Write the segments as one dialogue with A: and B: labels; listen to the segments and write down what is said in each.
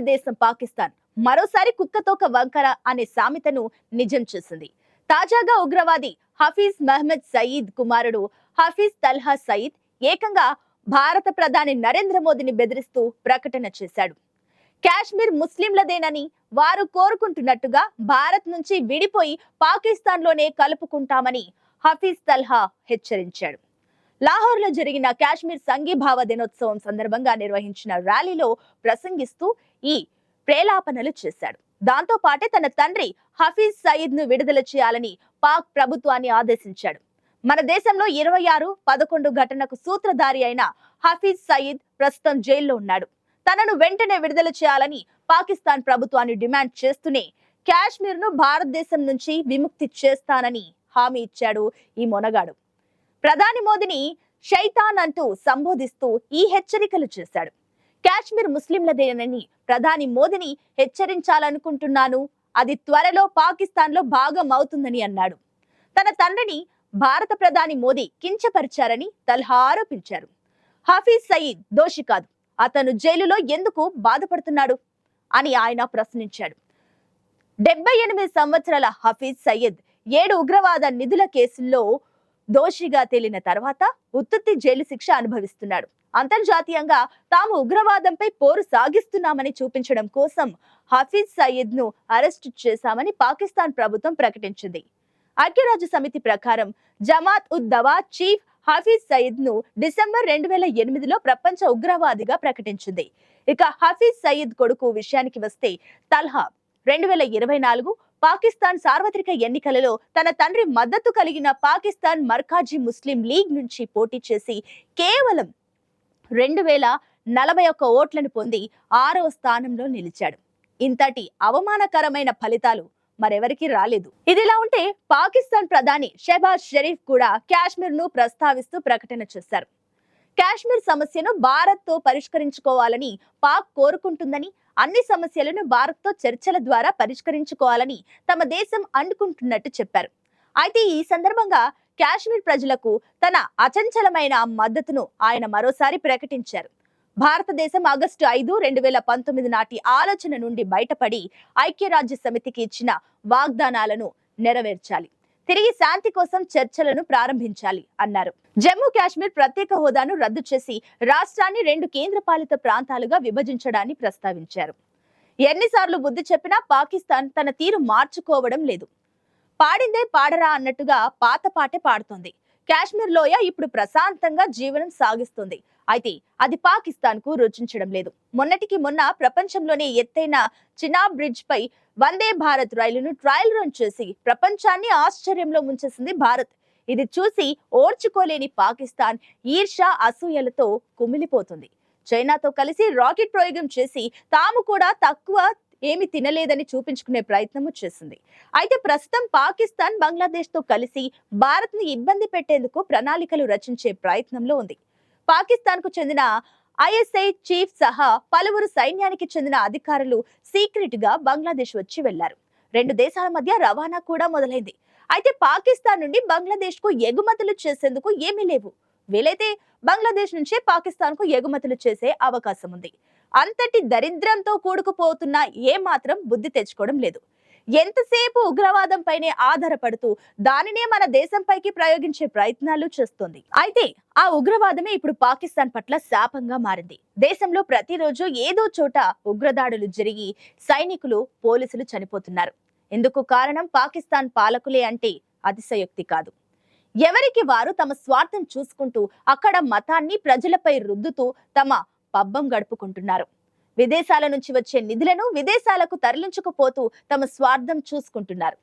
A: అభివృద్ధి దేశం పాకిస్తాన్ మరోసారి కుక్కతోక వంకర అనే సామెతను నిజం చేసింది తాజాగా ఉగ్రవాది హఫీజ్ మహ్మద్ సయీద్ కుమారుడు హఫీజ్ తల్హా సయీద్ ఏకంగా భారత ప్రధాని నరేంద్ర మోదీని బెదిరిస్తూ ప్రకటన చేశాడు కాశ్మీర్ ముస్లింలదేనని వారు కోరుకుంటున్నట్టుగా భారత్ నుంచి విడిపోయి పాకిస్తాన్లోనే కలుపుకుంటామని హఫీజ్ తల్హా హెచ్చరించాడు లాహోర్ లో జరిగిన కాశ్మీర్ సంఘీభావ దినోత్సవం సందర్భంగా నిర్వహించిన ర్యాలీలో ప్రసంగిస్తూ ఈ ప్రేలాపనలు చేశాడు దాంతో పాటే తన తండ్రి హఫీజ్ సయీద్ ను విడుదల చేయాలని పాక్ ప్రభుత్వాన్ని ఆదేశించాడు మన దేశంలో ఇరవై ఆరు పదకొండు ఘటనకు సూత్రధారి అయిన హఫీజ్ సయీద్ ప్రస్తుతం జైల్లో ఉన్నాడు తనను వెంటనే విడుదల చేయాలని పాకిస్తాన్ ప్రభుత్వాన్ని డిమాండ్ చేస్తూనే కాశ్మీర్ ను భారతదేశం నుంచి విముక్తి చేస్తానని హామీ ఇచ్చాడు ఈ మొనగాడు ప్రధాని మోదీని షైతాన్ అంటూ సంబోధిస్తూ ఈ హెచ్చరికలు చేశాడు కాశ్మీర్ ముస్లింలదేనని ప్రధాని మోదీని హెచ్చరించాలనుకుంటున్నాను అది త్వరలో పాకిస్తాన్లో భాగం అవుతుందని అన్నాడు తన తండ్రిని భారత ప్రధాని మోదీ కించపరిచారని తల్హా ఆరోపించారు హఫీజ్ సయీద్ దోషి కాదు అతను జైలులో ఎందుకు బాధపడుతున్నాడు అని ఆయన ప్రశ్నించాడు డెబ్బై ఎనిమిది సంవత్సరాల హఫీజ్ సయ్యద్ ఏడు ఉగ్రవాద నిధుల కేసుల్లో దోషిగా తేలిన తర్వాత ఉత్తుత్తి జైలు శిక్ష అనుభవిస్తున్నాడు అంతర్జాతీయంగా తాము ఉగ్రవాదంపై పోరు సాగిస్తున్నామని చూపించడం కోసం హఫీజ్ సయీద్ ను అరెస్టు చేశామని పాకిస్తాన్ ప్రభుత్వం ప్రకటించింది ఐక్యరాజ్య సమితి ప్రకారం జమాత్ ఉద్ దవా చీఫ్ హఫీజ్ సయీద్ ను డిసెంబర్ రెండు వేల ఎనిమిదిలో ప్రపంచ ఉగ్రవాదిగా ప్రకటించింది ఇక హఫీజ్ సయీద్ కొడుకు విషయానికి వస్తే తల్హా రెండు వేల ఇరవై నాలుగు పాకిస్తాన్ సార్వత్రిక ఎన్నికలలో తన తండ్రి మద్దతు కలిగిన పాకిస్తాన్ మర్కాజీ ముస్లిం లీగ్ నుంచి పోటీ చేసి కేవలం రెండు వేల నలభై ఒక్క ఓట్లను పొంది ఆరవ స్థానంలో నిలిచాడు ఇంతటి అవమానకరమైన ఫలితాలు మరెవరికి రాలేదు ఇదిలా ఉంటే పాకిస్తాన్ ప్రధాని షెబాజ్ షరీఫ్ కూడా కాశ్మీర్ ను ప్రస్తావిస్తూ ప్రకటన చేశారు కాశ్మీర్ సమస్యను భారత్ తో పరిష్కరించుకోవాలని పాక్ కోరుకుంటుందని అన్ని సమస్యలను భారత్తో చర్చల ద్వారా పరిష్కరించుకోవాలని తమ దేశం అనుకుంటున్నట్టు చెప్పారు అయితే ఈ సందర్భంగా కాశ్మీర్ ప్రజలకు తన అచంచలమైన మద్దతును ఆయన మరోసారి ప్రకటించారు భారతదేశం ఆగస్టు ఐదు రెండు వేల పంతొమ్మిది నాటి ఆలోచన నుండి బయటపడి ఐక్యరాజ్య సమితికి ఇచ్చిన వాగ్దానాలను నెరవేర్చాలి తిరిగి శాంతి కోసం చర్చలను ప్రారంభించాలి అన్నారు జమ్మూ కాశ్మీర్ ప్రత్యేక హోదాను రద్దు చేసి రాష్ట్రాన్ని రెండు కేంద్రపాలిత ప్రాంతాలుగా విభజించడాన్ని ప్రస్తావించారు ఎన్నిసార్లు బుద్ధి చెప్పినా పాకిస్తాన్ తన తీరు మార్చుకోవడం లేదు పాడిందే పాడరా అన్నట్టుగా పాత పాటే పాడుతోంది కాశ్మీర్ లోయ ఇప్పుడు ప్రశాంతంగా జీవనం సాగిస్తుంది అయితే అది పాకిస్తాన్ కు రుచించడం లేదు మొన్నటికి మొన్న ప్రపంచంలోనే ఎత్తైన చినా బ్రిడ్జ్ పై వందే భారత్ రైలును ట్రయల్ రన్ చేసి ప్రపంచాన్ని ఆశ్చర్యంలో ముంచేసింది భారత్ ఇది చూసి ఓర్చుకోలేని పాకిస్తాన్ ఈర్ష అసూయలతో కుమిలిపోతుంది చైనాతో కలిసి రాకెట్ ప్రయోగం చేసి తాము కూడా తక్కువ ఏమి తినలేదని చూపించుకునే ప్రయత్నము చేసింది అయితే ప్రస్తుతం పాకిస్తాన్ బంగ్లాదేశ్తో కలిసి భారత్ను ఇబ్బంది పెట్టేందుకు ప్రణాళికలు రచించే ప్రయత్నంలో ఉంది పాకిస్తాన్ కు చెందిన ఐఎస్ఐ చీఫ్ సహా పలువురు సైన్యానికి చెందిన అధికారులు సీక్రెట్ గా బంగ్లాదేశ్ వచ్చి వెళ్లారు రెండు దేశాల మధ్య రవాణా కూడా మొదలైంది అయితే పాకిస్తాన్ నుండి బంగ్లాదేశ్ కు ఎగుమతులు చేసేందుకు ఏమీ లేవు వీలైతే బంగ్లాదేశ్ నుంచే పాకిస్తాన్ కు ఎగుమతులు చేసే అవకాశం ఉంది అంతటి దరిద్రంతో కూడుకుపోతున్న ఏ మాత్రం బుద్ధి తెచ్చుకోవడం లేదు ఎంతసేపు ఉగ్రవాదంపైనే ఆధారపడుతూ దానినే మన దేశంపైకి ప్రయోగించే ప్రయత్నాలు చేస్తుంది అయితే ఆ ఉగ్రవాదమే ఇప్పుడు పాకిస్తాన్ పట్ల శాపంగా మారింది దేశంలో ప్రతిరోజు ఏదో చోట ఉగ్రదాడులు జరిగి సైనికులు పోలీసులు చనిపోతున్నారు ఇందుకు కారణం పాకిస్తాన్ పాలకులే అంటే అతిశయోక్తి కాదు ఎవరికి వారు తమ స్వార్థం చూసుకుంటూ అక్కడ మతాన్ని ప్రజలపై రుద్దుతూ తమ పబ్బం గడుపుకుంటున్నారు విదేశాల నుంచి వచ్చే నిధులను విదేశాలకు తరలించుకుపోతూ తమ స్వార్థం చూసుకుంటున్నారు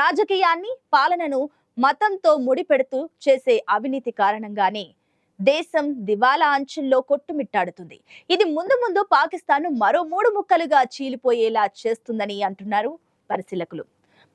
A: రాజకీయాన్ని పాలనను మతంతో ముడిపెడుతూ చేసే అవినీతి కారణంగానే దేశం దివాలా అంచుల్లో కొట్టుమిట్టాడుతుంది ఇది ముందు ముందు పాకిస్తాన్ మరో మూడు ముక్కలుగా చీలిపోయేలా చేస్తుందని అంటున్నారు పరిశీలకులు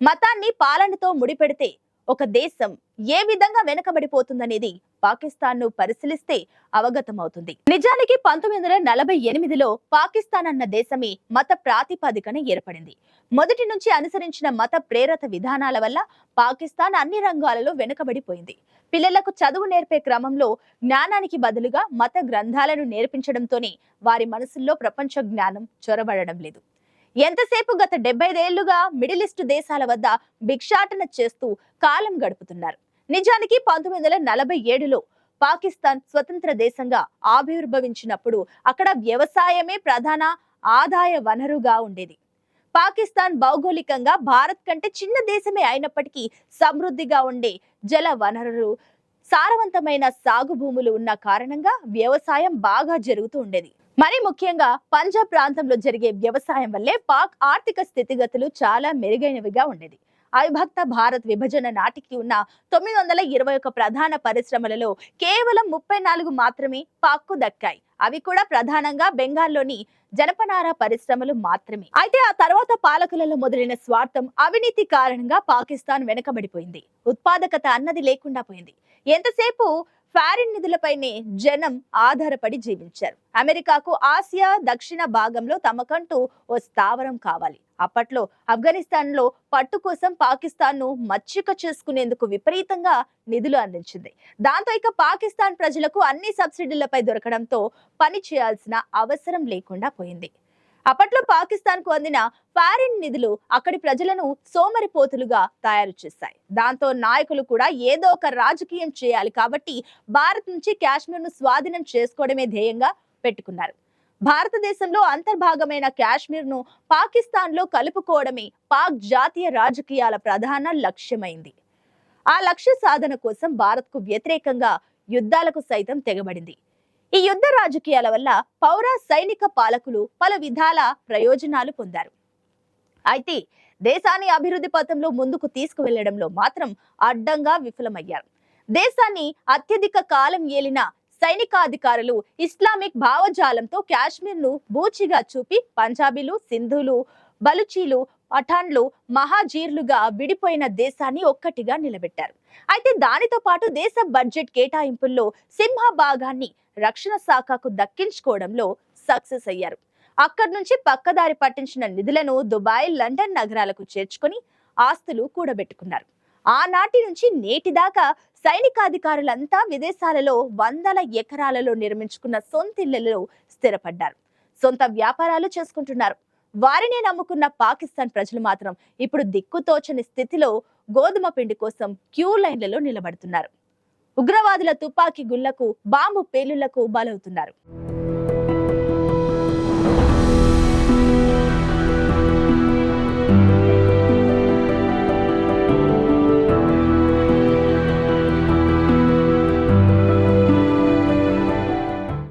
A: మతాన్ని పాలనతో ముడిపెడితే ఒక దేశం ఏ విధంగా వెనకబడిపోతుందనేది పాకిస్తాన్ ను పరిశీలిస్తే అవగతమవుతుంది నిజానికి పంతొమ్మిది వందల నలభై ఎనిమిదిలో పాకిస్తాన్ అన్న దేశమే మత ప్రాతిపదికన ఏర్పడింది మొదటి నుంచి అనుసరించిన మత ప్రేరత విధానాల వల్ల పాకిస్తాన్ అన్ని రంగాలలో వెనుకబడిపోయింది పిల్లలకు చదువు నేర్పే క్రమంలో జ్ఞానానికి బదులుగా మత గ్రంథాలను నేర్పించడంతోనే వారి మనసుల్లో ప్రపంచ జ్ఞానం చొరబడడం లేదు ఎంతసేపు గత డెబ్బైదేళ్లుగా మిడిల్ ఈస్ట్ దేశాల వద్ద భిక్షాటన చేస్తూ కాలం గడుపుతున్నారు నిజానికి పంతొమ్మిది వందల నలభై ఏడులో పాకిస్తాన్ స్వతంత్ర దేశంగా ఆవిర్భవించినప్పుడు అక్కడ వ్యవసాయమే ప్రధాన ఆదాయ వనరుగా ఉండేది పాకిస్తాన్ భౌగోళికంగా భారత్ కంటే చిన్న దేశమే అయినప్పటికీ సమృద్ధిగా ఉండే జల వనరులు సారవంతమైన సాగు భూములు ఉన్న కారణంగా వ్యవసాయం బాగా జరుగుతూ ఉండేది మరి ముఖ్యంగా పంజాబ్ ప్రాంతంలో జరిగే వ్యవసాయం వల్లే పాక్ ఆర్థిక స్థితిగతులు చాలా మెరుగైనవిగా ఉండేది అవిభక్త భారత్ విభజన నాటికి ఉన్న తొమ్మిది వందల ఇరవై ఒక ప్రధాన పరిశ్రమలలో కేవలం ముప్పై నాలుగు మాత్రమే పాక్కు దక్కాయి అవి కూడా ప్రధానంగా బెంగాల్లోని జనపనార పరిశ్రమలు మాత్రమే అయితే ఆ తర్వాత పాలకులలో మొదలైన స్వార్థం అవినీతి కారణంగా పాకిస్తాన్ వెనకబడిపోయింది ఉత్పాదకత అన్నది లేకుండా పోయింది ఎంతసేపు ఫారిన్ నిధులపైనే జనం ఆధారపడి జీవించారు అమెరికాకు ఆసియా దక్షిణ భాగంలో తమకంటూ ఓ స్థావరం కావాలి అప్పట్లో ఆఫ్ఘనిస్తాన్లో పట్టు కోసం పాకిస్తాన్ను మచ్చిక చేసుకునేందుకు విపరీతంగా నిధులు అందించింది దాంతో ఇక పాకిస్తాన్ ప్రజలకు అన్ని సబ్సిడీలపై దొరకడంతో పని చేయాల్సిన అవసరం లేకుండా పోయింది అప్పట్లో పాకిస్తాన్ కు అందిన ఫారిన్ నిధులు అక్కడి ప్రజలను సోమరిపోతులుగా తయారు చేశాయి దాంతో నాయకులు కూడా ఏదో ఒక రాజకీయం చేయాలి కాబట్టి భారత్ నుంచి కాశ్మీర్ను స్వాధీనం చేసుకోవడమే ధ్యేయంగా పెట్టుకున్నారు భారతదేశంలో అంతర్భాగమైన కాశ్మీర్ను పాకిస్తాన్లో కలుపుకోవడమే పాక్ జాతీయ రాజకీయాల ప్రధాన లక్ష్యమైంది ఆ లక్ష్య సాధన కోసం భారత్కు వ్యతిరేకంగా యుద్ధాలకు సైతం తెగబడింది ఈ యుద్ధ రాజకీయాల వల్ల పౌర సైనిక పాలకులు పలు విధాల ప్రయోజనాలు పొందారు అయితే దేశాన్ని అభివృద్ధి పథంలో ముందుకు తీసుకువెళ్లడంలో మాత్రం అడ్డంగా విఫలమయ్యారు దేశాన్ని అత్యధిక కాలం ఏలిన సైనికాధికారులు ఇస్లామిక్ భావజాలంతో కాశ్మీర్ను బూచిగా చూపి పంజాబీలు సింధులు బలుచీలు పఠాన్లు మహాజీర్లుగా విడిపోయిన దేశాన్ని ఒక్కటిగా నిలబెట్టారు అయితే దానితో పాటు దేశ బడ్జెట్ కేటాయింపుల్లో సింహ భాగాన్ని రక్షణ శాఖకు దక్కించుకోవడంలో సక్సెస్ అయ్యారు అక్కడి నుంచి పక్కదారి పట్టించిన నిధులను దుబాయ్ లండన్ నగరాలకు చేర్చుకొని ఆస్తులు కూడబెట్టుకున్నారు ఆనాటి నుంచి నేటిదాకా సైనికాధికారులంతా విదేశాలలో వందల ఎకరాలలో నిర్మించుకున్న సొంతిళ్లలో స్థిరపడ్డారు సొంత వ్యాపారాలు చేసుకుంటున్నారు వారినే నమ్ముకున్న పాకిస్తాన్ ప్రజలు మాత్రం ఇప్పుడు దిక్కుతోచని స్థితిలో గోధుమ పిండి కోసం క్యూ లైన్లలో నిలబడుతున్నారు ఉగ్రవాదుల తుపాకీ గుళ్లకు బాంబు పేలుళ్లకు బలవుతున్నారు